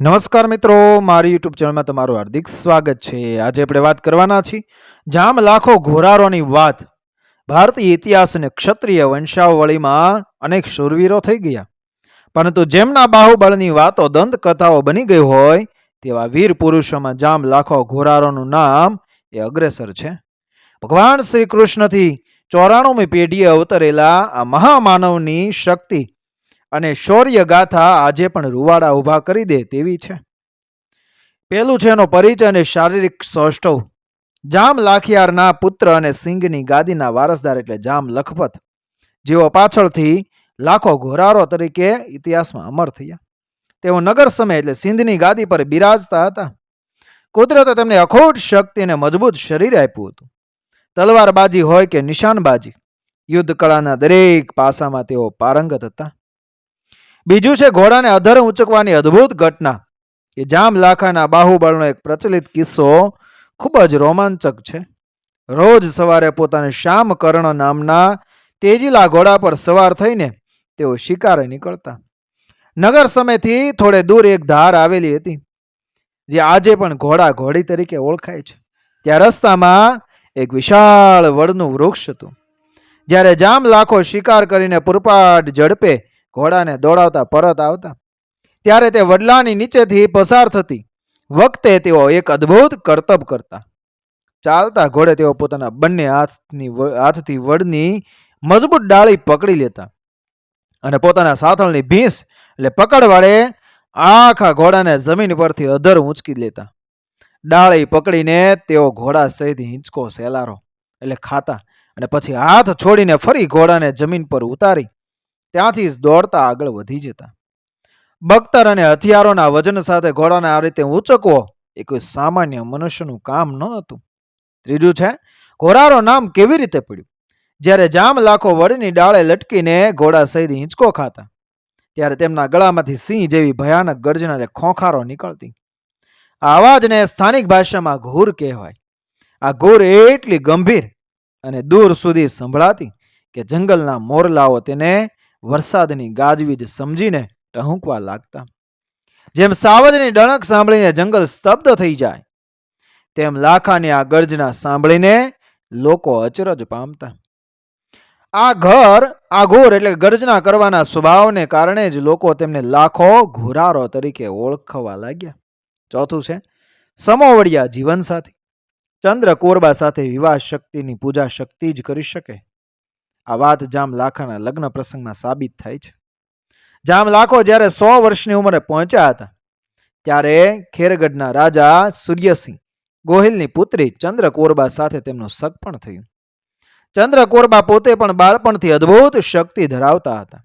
નમસ્કાર મિત્રો, મારી યુટ્યુબ ચેનલમાં તમારું હાર્દિક સ્વાગત છે. આજે આપણે વાત કરવાના છીએ જામ લાખો ઘોરારોની વાત. ભારતીય ઇતિહાસ અને ક્ષત્રિય વંશાવળીમાં અનેક શૂરવીરો થઈ ગયા. પરંતુ જેમના બાહુબળની વાતો દંતકથાઓ બની ગઈ હોય, તેવા વીર પુરુષોમાં જામ લાખો ઘોરારોનું નામ એ અગ્રેસર છે. ભગવાન શ્રી કૃષ્ણથી ચોરાણુમી પેઢીએ અવતરેલા આ મહામાનવની શક્તિ અને શૌર્ય ગાથા આજે પણ રૂવાડા ઊભા કરી દે તેવી છે. પેલું છે એનો પરિચય અને શારીરિક સૌષ્ઠવ જામ લાખિયારના પુત્ર અને સિંહની ગાદીના વારસદાર એટલે જામ લખપત, જેઓ પાછળથી લાખો ઘોરારો તરીકે ઇતિહાસમાં અમર થયા. તેઓ નગર સમય એટલે સિંધની ગાદી પર બિરાજતા હતા. કુદરતે તેમને અખોટ શક્તિ અને મજબૂત શરીર આપ્યું હતું. તલવારબાજી હોય કે નિશાનબાજી યુદ્ધ કળાના દરેક પાસામાં તેઓ પારંગત હતા. બીજું છે, ઘોડાને અધર ઉંચકવાની અદ્ભુત ઘટના. કે જામ લાખાના બાહુબળનો એક પ્રચલિત કિસ્સો ખૂબ જ રોમાંચક છે. રોજ સવારે પોતાને શ્યામ કર્ણ નામના તેજીલા ઘોડા પર સવાર થઈને તેઓ શિકારે નીકળતા. નગર સમયથી થોડે દૂર એક ધાર આવેલી હતી, જે આજે પણ ઘોડા ઘોડી તરીકે ઓળખાય છે. ત્યાં રસ્તામાં એક વિશાળ વડનું વૃક્ષ હતું. જ્યારે જામ લાખો શિકાર કરીને પૂરપાટ ઝડપે ઘોડાને દોડાવતા પરત આવતા. ત્યારે તે વડલાની નીચેથી પસાર થતી. વખતે તેઓ એક અદ્ભુત કરતબ કરતા. ચાલતા ઘોડે તેઓ પોતાના બંને હાથની હાથથી વડની મજબૂત ડાળી પકડી લેતા. અને પોતાના સાથળની ભીંસ એટલે પકડ વડે આખા ઘોડાને જમીન પરથી અધર ઊંચકી લેતા. ડાળી પકડીને તેઓ ઘોડા સહિત હિંચકો સેલારો એટલે ખાતા. અને પછી હાથ છોડીને ફરી ઘોડાને જમીન પર ઉતારી. ત્યાંથી જ દોડતા આગળ વધી જતા. બખ્તર અને હથિયારોના વજન સાથે ઘોડાને આ રીતે ઊંચકવો એ કોઈ સામાન્ય મનુષ્યનું કામ ન હતું. ત્રીજું છે ઘોડારો નામ કેવી રીતે પડ્યું? જ્યારે જામ લાખો વડની ડાળે લટકીને ઘોડા સહિત હિંચકો ખાતા, ત્યારે તેમના ગળામાંથી સિંહ જેવી ભયાનક ગર્જના એટલે ખોંખારો નીકળતી. આ અવાજને સ્થાનિક ભાષામાં ઘૂર કહેવાય. આ ઘૂર એટલી ગંભીર અને દૂર સુધી સંભળાતી કે જંગલના મોરલાઓ તેને વરસાદની ગાજવીજ સમજીને ટહુંકવા લાગતા. જેમ સાવજની ડણક સાંભળીને જંગલ સ્તબ્ધ થઈ જાય, તેમ લાખાની આ ગર્જના સાંભળીને લોકો અચરજ પામતા. આ ઘર, આ ઘોર એટલે ગર્જના કરવાના સ્વભાવને કારણે જ લોકો તેમને લાખો ઘોરારો તરીકે ઓળખવા લાગ્યા. ચોથું છે, સમોવડિયા જીવનસાથી. ચંદ્ર કોરબા સાથે વિવાહ શક્તિની પૂજા શક્તિ જ કરી શકે. આ વાત જામ લાખાના લગ્ન પ્રસંગમાં સાબિત થાય છે. જામ લાખો જ્યારે સો વર્ષની ઉંમરે પહોંચ્યા હતા, ત્યારે ખેરગઢના રાજા સૂર્યસિંહ ગોહિલની પુત્રી ચંદ્રકોરબા સાથે તેમનું સગપણ થયું. ચંદ્રકોરબા પોતે પણ બાળપણથી અદ્ભુત શક્તિ ધરાવતા હતા.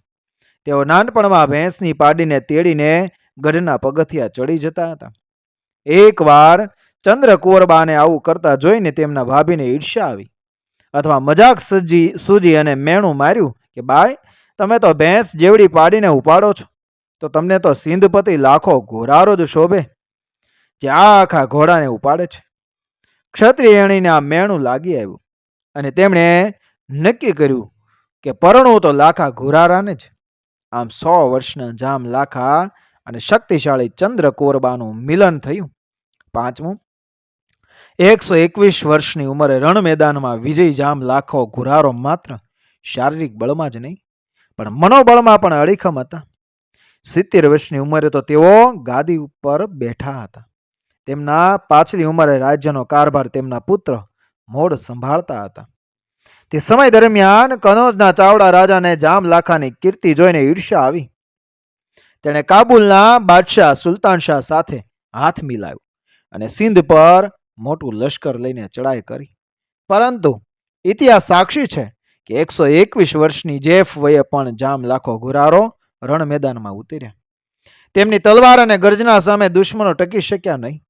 તેઓ નાનપણમાં ભેંસની પાડીને તેડીને ગઢના પગથિયા ચડી જતા હતા. એકવાર ચંદ્રકોરબાને આવું કરતા જોઈને તેમના ભાભીને ઈર્ષ્યા આવી. અથવા મજાક સજી, સૂજી અને મેણું માર્યું કે, બાય, તમે તો ભેંસ જેવડી પાડીને ઉપાડો છો. તો તમને તો સિંધપતિ લાખો ઘોરારો જ શોભે, જે આખા ઘોડાને ઉપાડે છે. ક્ષત્રિયણીને આ મેણું લાગી આવ્યું અને તેમણે નક્કી કર્યું કે પરણું તો લાખા ઘોરારાને જ. આમ સો વર્ષના જામ લાખા અને શક્તિશાળી ચંદ્ર કોરબાનું મિલન થયું. પાંચમું એકસો એકવીસ વર્ષની ઉંમરે રણ મેદાનમાં વિજય જામ લાખો ઘુરારો માત્ર શારીરિક બળમાં જ નહીં, પણ મનોબળમાં પણ અડીખમ હતા. સિત્તેર વર્ષની ઉંમરે તો તેઓ ગાદી ઉપર બેઠા હતા. તેમના પાછલી ઉંમરે રાજ્યનો કારભાર તેમના પુત્ર મોડ સંભાળતા હતા. તે સમય દરમિયાન કનોજના ચાવડા રાજાને જામ લાખાની કીર્તિ જોઈને ઈર્ષ્યા આવી. તેણે કાબુલના બાદશાહ સુલતાન શાહ સાથે હાથ મિલાવ્યો અને સિંધ પર મોટું લશ્કર લઈને ચડાઈ કરી. પરંતુ ઇતિહાસ સાક્ષી છે કે એકસો એકવીસ વર્ષની જેફ વયે પણ જામ લાખો ગુરારો રણ મેદાનમાં ઉતર્યા. તેમની તલવાર અને ગર્જના સામે દુશ્મનો ટકી શક્યા નહીં.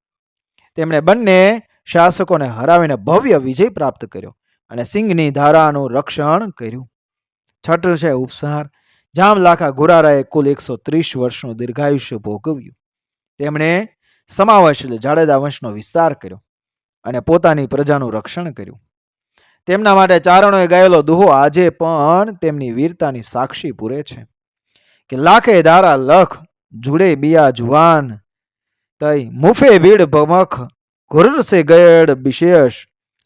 તેમણે બંને શાસકોને હરાવીને ભવ્ય વિજય પ્રાપ્ત કર્યો અને સિંહની ધારાનું રક્ષણ કર્યું. છઠ છે ઉપસાર. જામ લાખા ઘોરારાએ કુલ એકસો ત્રીસ વર્ષનું દીર્ઘાયુષ્ય ભોગવ્યું. તેમણે સમાવેશ એટલે જાડેજા વંશનો વિસ્તાર કર્યો. અને પોતાની પ્રજાનું રક્ષણ કર્યું. તેમના માટે ચારણોએ ગાયેલો દુહો આજે પણ તેમની વીરતાની સાક્ષી પૂરે છે. કે લાખે ડારા લખ, જુડે બિયા જુવાન, તઈ મુફે ભીડ ભમખ ઘુર સે ગયડ વિશેષ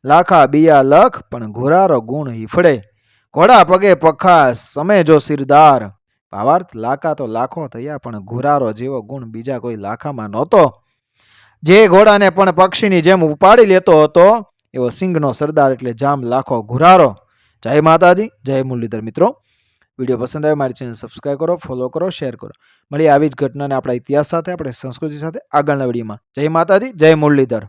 લાખા બિયા લખ, પણ ઘોરારો ગુણ હિફડે ઘોડા પગે પખાસ સમે જો સિરદાર. ભાવાર્થ લાખા તો લાખો થયા, પણ ઘોરારો જેવો ગુણ બીજા કોઈ લાખામાં નહોતો. જે ઘોડાને પણ પક્ષીની જેમ ઉપાડી લેતો હતો, એવો સિંહનો સરદાર એટલે જામ લાખો ઘુરારો જય માતાજી, જય મુરલીધર મિત્રો. વીડિયો પસંદ આવે મારી ચેનલ સબસ્ક્રાઈબ કરો ફોલો કરો શેર કરો. મળી આવી જ ઘટનાને આપણા ઇતિહાસ સાથે, આપણે સંસ્કૃતિ સાથે આગળના વિડીયોમાં. જય માતાજી, જય મુરલીધર.